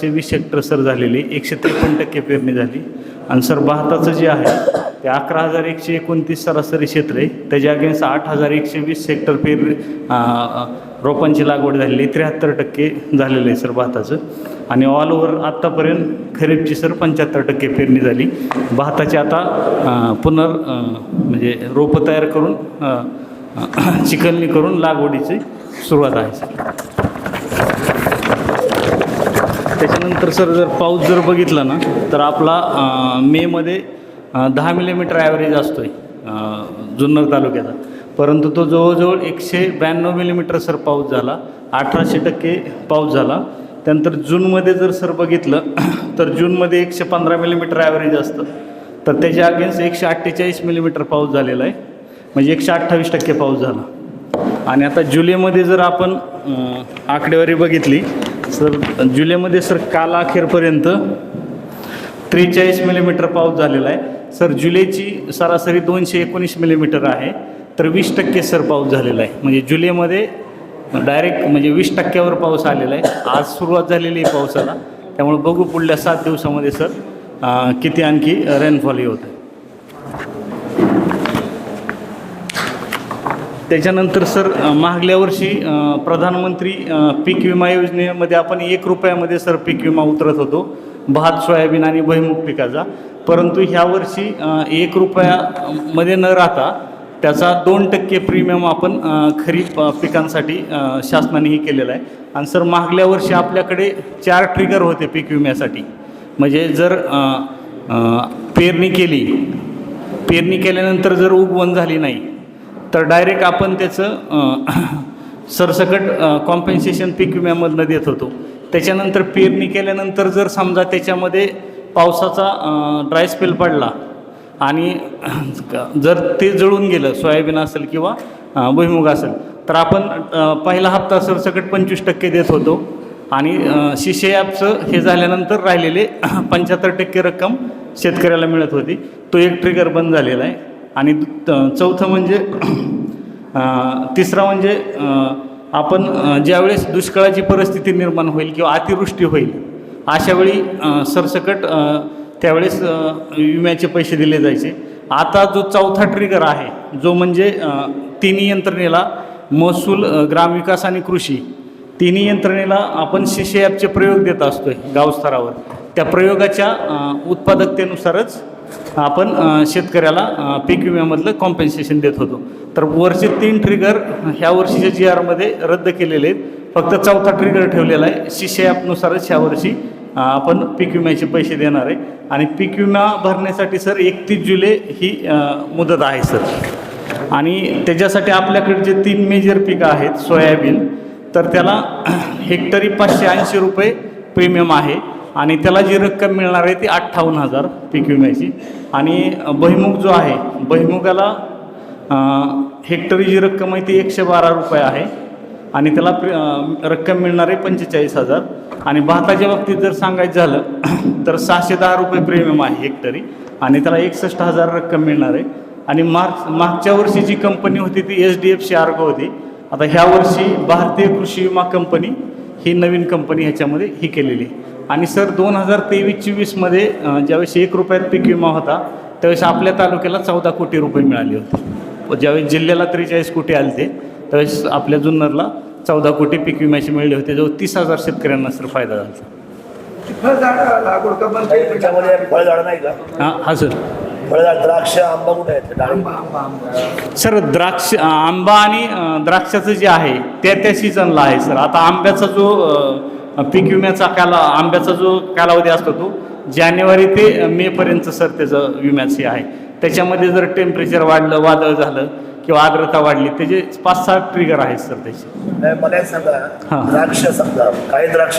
सातशे वीस hectare sir झालेली एकशे त्रेपन्न टक्के पेरणी झाली. आणि सर भाताचं जे आहे ते अकरा हजार एकशे एकोणतीस सरासरी क्षेत्र आहे. त्याच्या अगेन्स्ट आठ हजार एकशे वीस हेक्टर पेर रोपांची लागवड झालेली त्र्याहत्तर टक्के झालेलं आहे सर भाताचं आणि ऑल ओव्हर आत्तापर्यंत खरीपची सर पंच्याहत्तर टक्के पेरणी झाली. भाताची आता पुनर् म्हणजे रोपं तयार करून चिकलनी करून लागवडीची सुरुवात आहे सर. त्याच्यानंतर सर जर पाऊस जर बघितला ना तर आपला मेमध्ये दहा मिलीमीटर ॲव्हरेज असतो आहे जुन्नर तालुक्याचा. परंतु तो जवळजवळ एकशे ब्याण्णव मिलीमीटर सर पाऊस झाला अठराशे टक्के पाऊस झाला. त्यानंतर जूनमध्ये जर सर बघितलं तर जूनमध्ये एकशे पंधरा मिलीमीटर ॲव्हरेज असतं. तर त्याच्या अगेन्स्ट एकशे अठ्ठेचाळीस मिलीमीटर पाऊस झालेला आहे. म्हणजे एकशे अठ्ठावीस टक्के पाऊस झाला. आणि आता जुलैमध्ये जर आपण आकडेवारी बघितली सर जुलैमध्ये सर काल अखेरपर्यंत त्रेचाळीस मिलीमीटर पाऊस झालेला आहे. सर जुलैची सरासरी दोनशे एकोणीस मिलीमीटर आहे. तर वीस टक्के सर पाऊस झालेला आहे. म्हणजे जुलैमध्ये डायरेक्ट म्हणजे वीस टक्क्यावर पाऊस आलेला आहे. आज सुरुवात झालेली आहे पावसाला. त्यामुळे बघू पुढल्या सात दिवसामध्ये सर किती आणखी रेनफॉल हे होतं त्याच्यानंतर सर मागल्या वर्षी प्रधानमंत्री पीक विमा योजनेमध्ये आपण एक रुपयामध्ये सर पीक विमा उतरत होतो. भात सोयाबीन आणि भुईमुग पिकाचा. परंतु ह्या वर्षी एक रुपयामध्ये न राहता त्याचा दोन टक्के प्रीमियम आपण खरीप पिकांसाठी शासनानेही केलेला आहे. आणि सर मागल्या वर्षी आपल्याकडे चार ट्रिगर होते पीक विम्यासाठी. म्हणजे जर पेरणी केली पेरणी केल्यानंतर जर उगवण झाली नाही तर डायरेक्ट आपण त्याचं सरसकट कॉम्पेन्सेशन पीक विम्यामधनं देत होतो. त्याच्यानंतर पेरणी केल्यानंतर जर समजा त्याच्यामध्ये पावसाचा ड्राय स्पेल पडला आणि जर ते जळून गेलं सोयाबीन असेल किंवा भुईमुग असेल तर आपण पहिला हप्ता सरसकट पंचवीस टक्के देत होतो आणि शिशे ॲपचं हे झाल्यानंतर राहिलेले पंच्याहत्तर टक्के रक्कम शेतकऱ्याला मिळत होती. तो एक ट्रिगर बंद झालेला आहे. आणि चौथं म्हणजे तिसरा म्हणजे आपण ज्यावेळेस दुष्काळाची परिस्थिती निर्माण होईल किंवा अतिवृष्टी होईल अशावेळी सरसकट त्यावेळेस विम्याचे पैसे दिले जायचे. आता जो चौथा ट्रिगर आहे जो म्हणजे तिन्ही यंत्रणेला महसूल ग्रामविकास आणि कृषी तिन्ही यंत्रणेला आपण शिशे ॲपचे प्रयोग देत असतोय गावस्तरावर. त्या प्रयोगाच्या उत्पादकतेनुसारच आपण शेतकऱ्याला पीक विम्यामधलं कॉम्पेन्सेशन देत होतो. तर वरचे तीन ट्रिगर ह्या वर्षीच्या जी आरमध्ये रद्द केलेले आहेत. फक्त चौथा ट्रिगर ठेवलेला आहे. शिष्य ॲपनुसारच ह्या वर्षी आपण पीक विम्याचे पैसे देणार आहे. आणि पीक विमा भरण्यासाठी सर एकतीस जुलै ही मुदत आहे सर. आणि त्याच्यासाठी आपल्याकडे जे तीन मेजर पिकं आहेत सोयाबीन तर त्याला हेक्टरी पाचशे ऐंशी रुपये प्रीमियम आहे. आणि त्याला जी रक्कम मिळणार आहे ती अठ्ठावन्न हजार पीक विम्याची आणि बहिमुख जो आहे बहिमुगाला हेक्टरी जी रक्कम आहे ती एकशे बारा रुपये आहे. आणि त्याला प्रि रक्कम मिळणार आहे पंचेचाळीस हजार. आणि भाताच्या बाबतीत जर सांगायचं झालं तर सहाशे दहा रुपये प्रीमियम आहे हेक्टरी. आणि त्याला एकसष्ट हजार रक्कम मिळणार आहे. आणि मार्च मागच्या वर्षी जी कंपनी होती ती H D F C Ergo होती. आता ह्या वर्षी भारतीय कृषी विमा कंपनी ही नवीन कंपनी ह्याच्यामध्ये ही केलेली आहे. आणि सर दोन हजार तेवीस चोवीसमध्ये ज्यावेळेस एक रुपयात पीक विमा होता त्यावेळेस आपल्या तालुक्याला चौदा कोटी रुपये मिळाले होते. ज्यावेळेस जिल्ह्याला त्रेचाळीस कोटी आले ते त्यावेळेस आपल्या जुन्नरला चौदा कोटी पीक विम्याचे मिळले होते जवळ तीस हजार शेतकऱ्यांना सर फायदा झाला फळझाड फळझाड नाही का हां हां सर. फळझाड द्राक्ष आंबा कुठे आहेत आंबा सर द्राक्ष आंबा आणि द्राक्षाचं जे आहे त्या त्या सीझनला आहे सर. आता आंब्याचा जो पीक विम्याचा काला आंब्याचा जो कालावधी असतो तो जानेवारी ते मेपर्यंत सर त्याचं विम्याचे आहे. त्याच्यामध्ये जर टेम्परेचर वाढलं वादळ झालं किंवा आर्द्रता वाढली त्याचे पाच सहा ट्रिगर आहेत सर त्याचे. मला एक सांगा. हां. द्राक्ष समजा काही द्राक्ष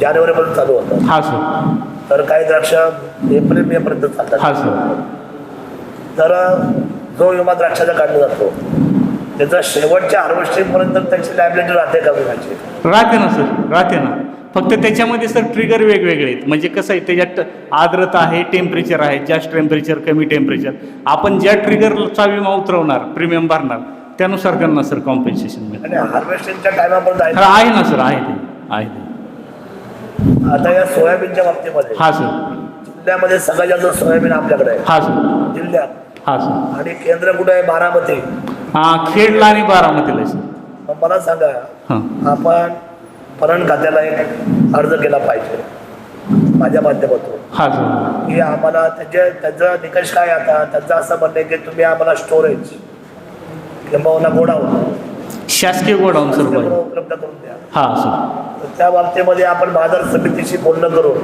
जानेवारीपर्यंत चालू होतात. हा सर. तर काही द्राक्ष एप्रिल मे पर्यंत चालतात. हा सर. तर जो विमा द्राक्षाचा काढला जातो त्याचा शेवटच्या हार्वेस्टिंग पर्यंत त्याची लायबिलिटी राहते का विम्याची राहते ना सर. राहते ना. फक्त त्याच्यामध्ये सर ट्रिगर वेगवेगळे आहेत. म्हणजे कसं आहे त्याच्यात आर्द्रता आहे टेम्परेचर आहे जास्त टेम्परेचर कमी टेम्परेचर आपण ज्या ट्रिगरचा विमा उतरवणार प्रीमियम भरणार त्यानुसार त्यांना सर कॉम्पेन्सेशन मिळेल हार्वेस्टिंगच्या टायमापर्यंत आहे ना सर आहे ते. आहे ते. आता या सोयाबीनच्या बाबतीमध्ये हा सर. जिल्ह्यामध्ये सगळ्यात जास्त सोयाबीन आपल्याकडे आहे. हा सर. जिल्ह्यात. हा सर. आणि केंद्र कुठे आहे? बारामती. हा खेडला आणि बारामतीला आहे सर. मग मला सांगा हां. आपण पणन खात्याला एक अर्ज केला पाहिजे माझ्या माध्यमातून. हा सर. की आम्हाला त्याचे त्याचा निकष काय आता? त्याचं असं म्हणणं आहे की तुम्ही आम्हाला स्टोरेज किंबहुना गोडाऊन शासकीय गोडाऊन सर उपलब्ध करून द्या. हा सर. तर त्या बाबतीमध्ये आपण बाजार समितीशी बोलणं करून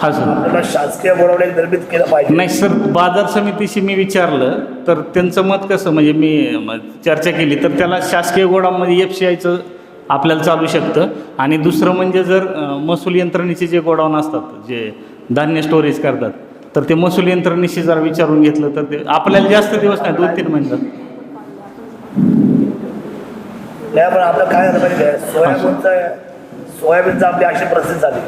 हा सर. आपल्याला शासकीय गोडाऊन एक निर्मित केलं पाहिजे. नाही सर बाजार समितीशी मी विचारलं तर त्यांचं मत कसं म्हणजे मी म, चर्चा केली तर त्याला शासकीय गोडामध्ये एफ सी आयचं आपल्याला चालू शकतं. आणि दुसरं म्हणजे जर अ, महसूल यंत्रणेचे जे गोडाऊन असतात जे धान्य स्टोरेज करतात तर ते महसूल यंत्रणेशी जर विचारून घेतलं तर ते आपल्याला जास्त दिवस नाही दोन तीन महिन्यात नाही पण आपलं काय झालं माहिती आहे? सोयाबीनचं सोयाबीनचं आपली अशी प्रसिद्ध झाली.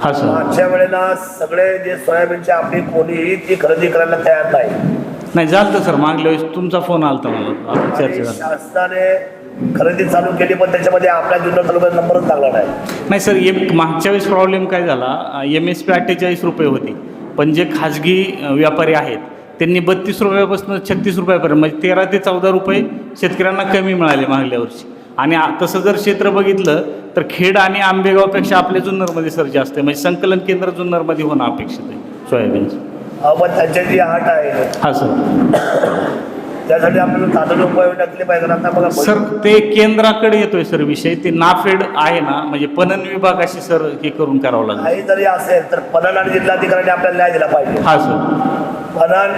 हा सर. मागच्या वेळेला सगळे जे सोयाबीनचे आपली कोणीही ती खरेदी करायला तयार नाही. नाही झालं सर. मागल्या वेळेस तुमचा फोन आला होता मला चर्चा शासनाने खरेदी चालू केली पण त्याच्यामध्ये आपल्या जुन्नर तालुक्यात नंबरच लागला नाही. नाही सर एक मागच्या वेळेस प्रॉब्लेम काय झाला? एम एस पी अठ्ठेचाळीस रुपये होती. पण जे खाजगी व्यापारी आहेत त्यांनी बत्तीस रुपयापासून छत्तीस रुपयापर्यंत म्हणजे तेरा ते चौदा रुपये शेतकऱ्यांना कमी मिळाले मागल्या वर्षी. आणि तसं जर क्षेत्र बघितलं तर खेड आणि आंबेगावपेक्षा आपल्या जुन्नरमध्ये सर जास्त आहे. म्हणजे संकलन केंद्र जुन्नरमध्ये होणं अपेक्षित आहे. सोयाबीनचं. अहो, पण त्यांच्या जी आट आहे हा सर. त्यासाठी आपल्याला उपाय टाकले पाहिजे आता बघा सर ते केंद्राकडे येतोय सर विषय. ते नाफेड आहे ना म्हणजे पणन विभागाशी सर हे करून करावं लागेल. काही जरी असेल तर पणन आणि जिल्हाधिकाऱ्यांनी आपल्याला न्याय दिला पाहिजे. हा सर. पणन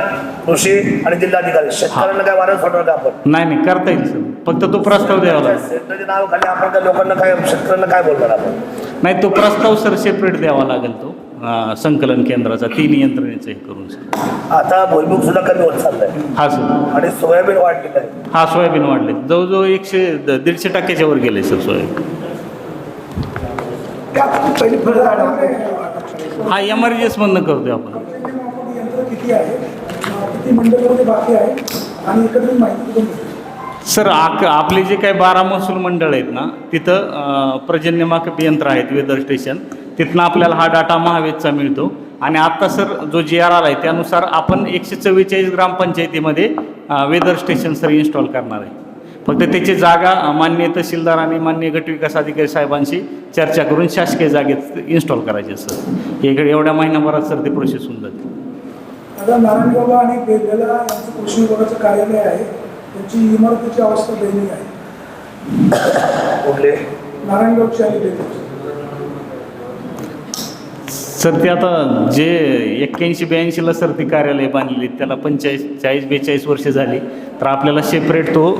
कृषी आणि जिल्हाधिकारी. शेतकऱ्यांना काय वारं सोडणार का आपण? नाही नाही करता येईल सर. फक्त तो प्रस्ताव द्यावा लागेल. सेंटरचे नाव खाली आपण काय लोकांना काय शेतकऱ्यांना काय बोलणार आपण? नाही तो प्रस्ताव सर सेपरेट द्यावा लागेल तो. अं, संकलन केंद्राचा तीन यंत्रणेचं हे करून सर. आता भुईमुग सुद्धा कमी होत चाललाय. हा सर. आणि सोयाबीन वाढलेलं आहे. हा सोयाबीन वाढले. जवळजवळ एकशे द- दीडशे टक्क्याच्या वर गेले सर सोयाबीन. हा एम आर जी एसमधनं करतोय आपण. किती आहे. किती मंडळामध्ये बाकी आहे. आणि एकत्रित माहिती पण सर आक आपले जे काही बारा महसूल मंडळ आहेत ना तिथं अं, पर्जन्यमापक यंत्र आहेत वेदर स्टेशन. तिथनं आपल्याला हा डाटा महावेदचा मिळतो. आणि आत्ता सर जो जी आर आला आहे त्यानुसार आपण एकशे चव्वेचाळीस ग्रामपंचायतीमध्ये वेदर स्टेशन सर इन्स्टॉल करणार आहे. फक्त त्याची जागा मान्य माननीय तहसीलदार आणि मान्य गटविकास अधिकारी साहेबांशी चर्चा करून शासकीय जागेत इन्स्टॉल करायचे सर. इकडे एवढ्या महिन्याभरात सर ते प्रोसेस होऊन जाते. आता नारायणगावला आणि बेल्ल्याला यांचं कृषी विभागाचं कार्यालय आहे. त्यांची इमारतीची अवस्था दयनीय आहे. कुठले? नारायणगावची आणि बेल्ल्याची सर ते आता जे एक्क्याऐंशी ब्याऐंशीला सर ती कार्यालय बांधलेली त्याला पंचेचाळीस चाळीस बेचाळीस वर्ष झाली. तर आपल्याला सेपरेट तो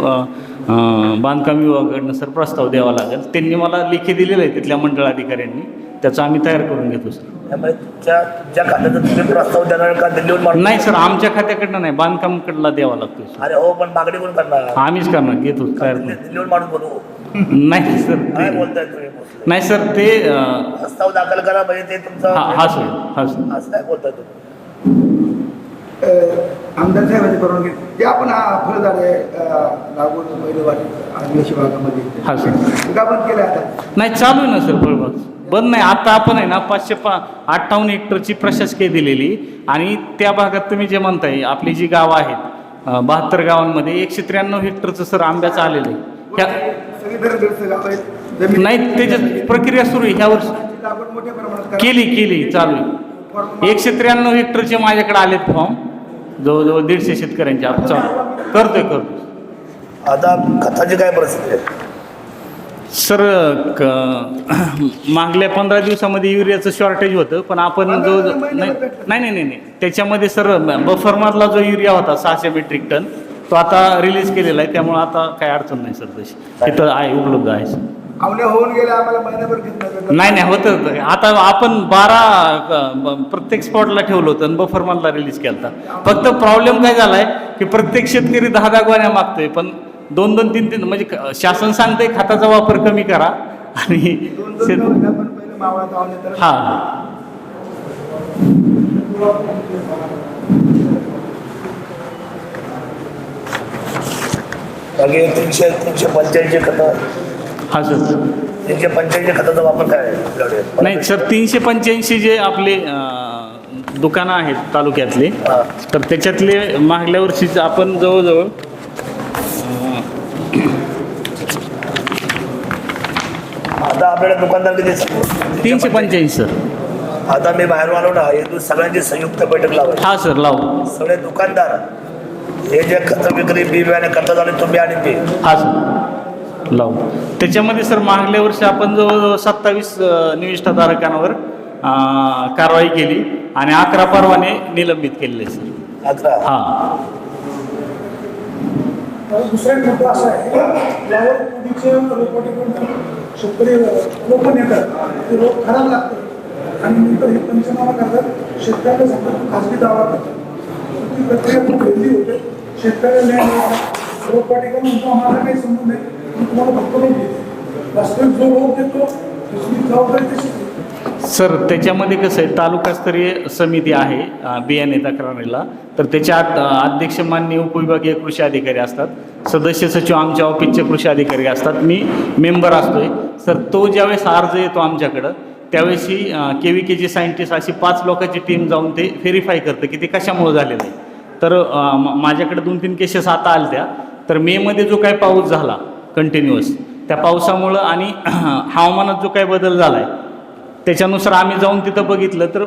बांधकाम विभागाकडनं सर प्रस्ताव द्यावा लागेल. त्यांनी मला लेखी दिलेलं आहे तिथल्या मंडळ अधिकाऱ्यांनी त्याचं आम्ही तयार करून घेतो सर. त्यामुळे तुमच्या तुमच्या खात्याचा तुम्ही प्रस्ताव देणार का? दिल्लीहून माणूस नाही सर आमच्या खात्याकडनं नाही. बांधकामकडला द्यावा लागतो सर. अरे हो पण मागणी कोण करणार? आम्हीच करणार. घेतो तयार दिल्ली- करून. दिल्लीहून माणूस बोलू? नाही सर काय ते बोलताय तुम्ही भोसले? नाही सर ते अ, प्रस्ताव दाखल करा म्हणजे ते तुमचं हा हा सर हा सर. असं काय बोलताय तुम्ही? अं, आमदार साहेबांची परवानगी जे आपण हा फळझाड लागवड महिलेवाडी आदिवासी भागामध्ये हा सर. बंद केलं आता. नाही चालू आहे ना सर फळबाग बंद नाही. आता आपण आहे ना पाचशे पा अठ्ठावन्न हेक्टरची प्रशासकीय दिलेली आणि त्या भागात तुम्ही जे म्हणताय आपली जी गावं आहेत बहात्तर गावांमध्ये एकशे त्र्याण्णव हेक्टरचं सर आंब्याचं आलेलं आहे. ह्या नाही त्याच्यात प्रक्रिया सुरू आहे. ह्या वर्षी केली केली चालू आहे. एकशे त्र्याण्णव हेक्टरचे माझ्याकडे आलेत फॉर्म. जवळजवळ दीडशे शेतकऱ्यांचे. आपण चालू. करतोय करतोय. आता खताची काय परिस्थिती आहे? सर क मागल्या पंधरा दिवसामध्ये युरियाचं शॉर्टेज होतं पण आपण जो नाही नाही नाही नाही. त्याच्यामध्ये सर बफरमधला जो युरिया होता सहाशे मेट्रिक टन तो आता रिलीज केलेला आहे. त्यामुळे आता काही अडचण नाही सर तशी. तिथं आहे उपलब्ध आहे सर. होऊन गेल्या आम्हाला महिन्याभर घेतलं नाही नाही होतं आता आपण बारा प्रत्येक स्पॉटला ठेवलं होतं आणि बफरमधला रिलीज केला फक्त प्रॉब्लेम काय झालाय की प्रत्येक शेतकरी दहा दहा गोण्या मागतोय पण दोन दोन तीन तीन म्हणजे शासन सांगतंय खताचा वापर कमी करा आणि हा बाकी तीनशे तीनशे पंच्याऐंशी खतं हा सर तीनशे पंच्याऐंशी खताचा वापर काय? नाही सर तीनशे पंच्याऐंशी जे आपले दुकानं आहेत तालुक्यातले. तर त्याच्यातले मागल्या वर्षीच आपण जवळजवळ आता आपल्याला दुकानदार किती? तीनशे पंच्याऐंशी सर. आता मी बाहेर आलो ना हे तू सगळ्यांची संयुक्त बैठक लावायची हा सर लावू. सगळे दुकानदार हे जे खत विक्री बी बियाणे करतात आणि तुम्ही आणि ते. हा सर. लावू. त्याच्यामध्ये सर मागल्या वर्षी आपण जवळजवळ सत्तावीस निविष्ठाधारकांवर अं, कारवाई केली आणि अकरा परवाने निलंबित केलेले सर. अकरा. हां. दुसरा एक मुद्दा असा आहे शेतकरी लोक नेतात ते रोग खराब लागतात आणि नंतर हे पंचनामा करतात. शेतकऱ्याला सांगतात खाजगी दावा करतात. ती प्रक्रिया खूप वेगळी होते. शेतकऱ्याला रोगपाटिका म्हणतो आम्हाला काही संबंध नाही. मी तुम्हाला फक्त रोग देते. वास्तविक जो रोग देतो दुसरी जबाबदारी तशीच आहे. सर त्याच्यामध्ये कसं आहे तालुकास्तरीय समिती आहे बियाणे तक्रारीला. तर त्याच्या अध्यक्ष मान्य उपविभागीय कृषी अधिकारी असतात. सदस्य सचिव आमच्या ऑफिसचे कृषी अधिकारी असतात. मी मेंबर असतोय. सर तो ज्यावेळेस अर्ज येतो आमच्याकडं त्यावेळेस ही के व्ही केची सायंटिस्ट अशी पाच लोकांची टीम जाऊन ते व्हेरीफाय करतं की ते कशामुळे झालेलं आहे. तर माझ्याकडे दोन तीन केसेस आता आल्या तर मेमध्ये जो काही पाऊस झाला कंटिन्युअस त्या पावसामुळं आणि हवामानात जो काही बदल झाला आहे त्याच्यानुसार आम्ही जाऊन तिथं बघितलं तर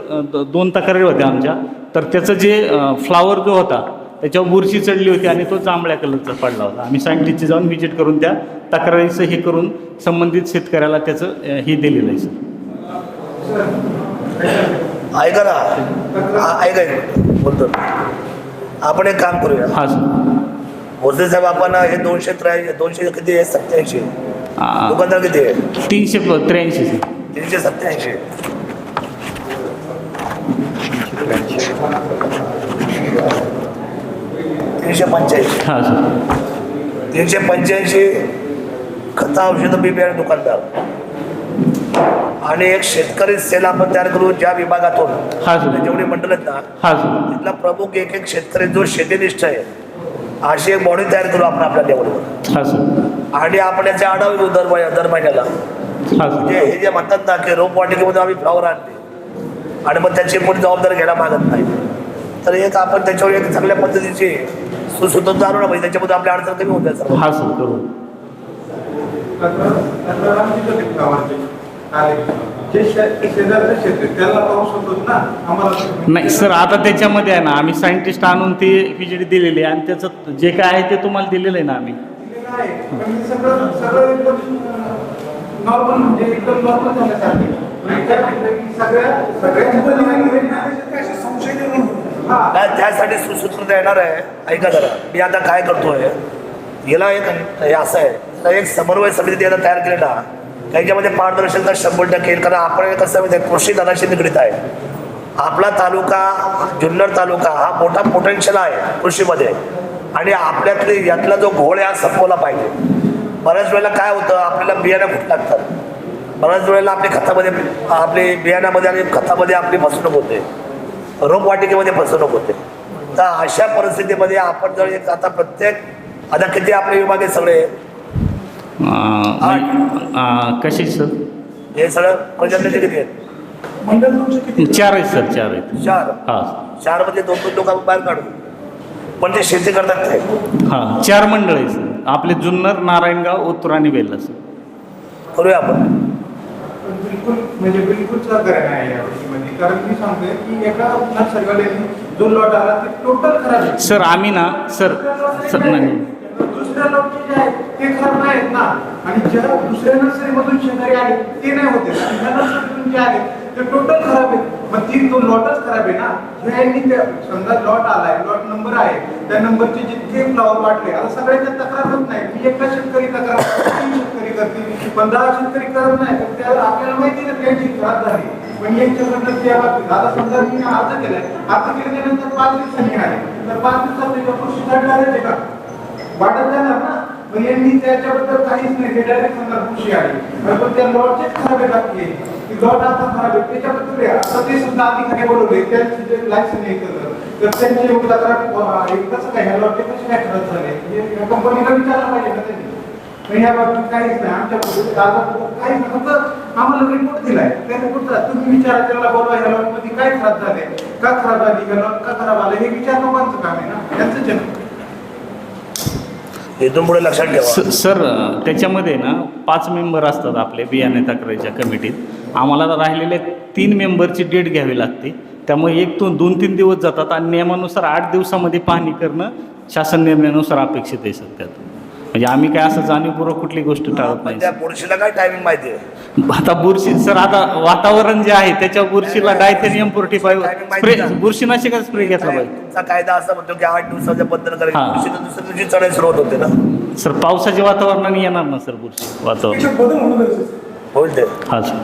दोन तक्रारी होत्या आमच्या. तर त्याचं जे फ्लावर जो होता त्याच्यावर बुरशी चढली होती आणि तो जांभळ्या कलरचा पडला होता. आम्ही सायंटिस्टची जाऊन व्हिजिट करून त्या तक्रारीचं हे करून संबंधित शेतकऱ्याला त्याचं हे दिलेलं आहे सर. ऐका ना. ऐका बोलतो. आपण एक काम करूया. हां सर. भोसले साहेब आपण हे दोनशे त्र्याऐंशी दोनशे किती आहे? सत्याऐंशी. दुकानदार किती आहे? तीनशे त्र्याऐंशी सर. तीनशे सत्याऐंशी तीनशे पंच्याऐंशी. हां सर. तीनशे पंच्याऐंशी खता औषधं बी बियाणे दुकानदार. आणि एक शेतकरी सेल आपण तयार करू ज्या विभागातून. हां सर. जेवढे मंडळ आहेत ना हां सर. तिथला प्रमुख एक एक शेतकरी जो शेतीनिष्ठ आहे अशी एक बॉडी तयार करू आपण आपल्या लेवलवर हां सर. आणि आपण याचे आढावा घेऊ दर महिन्या दर महिन्याला. म्हणजे हे जे म्हणतात ना की रोपवाटिकेमध्ये आम्ही फ्लॉवर आणले. आणि मग त्याची कोणी जबाबदारी घ्यायला मागत नाही. तर एक आपण त्याच्यावर एक चांगल्या पद्धतीची सुसूत्र आणू ना त्याच्यामध्ये आपल्या अडचण कमी होत्या सर्व. हां सर करू. नाही सर आता त्याच्यामध्ये आहे ना आम्ही सायंटिस्ट आणून ते व्हिजिट दिलेली आहे आणि त्याचं जे काय आहे ते तुम्हाला दिलेलं आहे ना आम्ही. नॉर्मल म्हणजे एकदम नॉर्मल झाल्यासारखे सगळ्या संशय निर्माण होतो हा. त्यासाठी सुसूत्रता येणार आहे. ऐका जरा. मी आता काय करतोय? याला एक हे असं आहे. एक समन्वय समिती याला तयार केली ना त्याच्यामध्ये पारदर्शकता शंभर टक्के येईल. कारण आपण कसं माहिती आहे, कृषी धनाशी निगडीत आहे. आपला तालुका जुन्नर तालुका हा मोठा पोटेन्शियल आहे कृषीमध्ये. आणि आपल्यातले यातला जो घोळ आहे हा संपवला पाहिजे. बऱ्याच वेळेला काय होतं आपल्याला बियाणं खूप लागतात. बऱ्याच वेळेला आपल्या खतामध्ये आपली बियाण्यामध्ये आणि खतामध्ये आपली फसवणूक होते. रोपवाटिकेमध्ये फसवणूक होते. तर अशा परिस्थितीमध्ये आपण जर एक आता प्रत्येक आता किती आपले विभाग आहेत सगळे? कसे सर? हे सगळं प्रजन्याचे किती आहेत? चार आहेत सर चार आहेत. चार. हां. चारमध्ये दोन दोन लोक आपण बाहेर काढू पण ते शेती करतात ते. हां चार मंडळ आहेत सर. आपले जुन्नर नारायणगाव ओतूर आणि सर करूया आपण. बिलकुल म्हणजे बिलकुल सहकार्य नाही या गोष्टीमध्ये कारण मी सांगतोय की एका नर्सरीवाल्याने जो लॉट आला ते टोटल खराब सर आम्ही ना सर सर नाही. दुसऱ्या लॉटचे जे आहेत ते खराब नाहीत ना. आणि ज्या दुसऱ्या नर्सरीमधून शेजारी आले ते नाही होते. ह्या नर्सरीतून जे आले ते टोटल खराब आहे. मग ती तो लॉटच खराब आहे ना? ह्या यांनी त्या समजा लॉट आलाय लॉट नंबर आहे त्या नंबरचे जितके फ्लॉवर वाटले आता सगळ्यांच्या तक्रार होत नाही. मी एका शेतकरी तक्रार तीन शेतकरी करतील पंधरा शेतकरी करत नाही तर त्या आपल्याला माहिती ना त्यांची खराब झाली. पण यांच्याकडनं त्या बाबतीत आता समजा मी अर्ज केलाय अर्ज केल्यानंतर पाच दिवसांनी आले तर पाच दिवसात त्याच्या कृषी आहे का? वाटत जाणार ना? मग यांनी त्याच्याबद्दल काहीच नाही ते डायरेक्ट समजा खुशी आली पण त्या लॉटचेच खराब आहे त्याच्याबद्दल ते सुद्धा अधिकारी बोलवले? त्यांचे जे लायसन हे केलं तर त्यांचे हे कसं काय? ह्या झाले? या कंपनीला विचारलं पाहिजे का त्यांनी. पण या बाबतीत काहीच नाही. आमच्या कागदपत्र काहीच नाही. फक्त आम्हाला रिपोर्ट दिलाय. त्या रिपोर्टचा तुम्ही विचारा त्याला बोलवा ह्या लॉटमध्ये काय खराब झाले का खराब झाली? ह्या लॉट का खराब आलं? हे विचार लोकांचं काम आहे ना. त्यांचं जन्म इथून पुढे लक्षात ठेवा. सर त्याच्यामध्ये ना पाच मेंबर असतात आपले बियाणे तक्रारीच्या कमिटीत. आम्हाला राहिलेले तीन मेंबरची डेट घ्यावी लागते. त्यामुळे एक दोन दोन तीन दिवस जातात आणि नियमानुसार आठ दिवसामध्ये पाहणी करणं शासन निर्णयानुसार अपेक्षित आहे सध्यात. म्हणजे आम्ही काय असं जाणीवपूर्वक कुठली गोष्ट टाळत नाही. त्या पुरुषीला काय टायमिंग माहिती आहे? आता बुरशी सर आता वातावरण जे आहे त्याच्या बुरशीला dithane M forty five spray बुरशीनाशक स्प्रे घेतला पाहिजे. तुमचा कायदा असा म्हणतो की आठ दिवसाच्या बंधन करायची. पुरुषीला दुसऱ्या दिवशी चढायला सुरुवात होते ना. सर पावसाच्या वातावरणाने येणार ना सर बुरशी वातावरण? আচ্ছা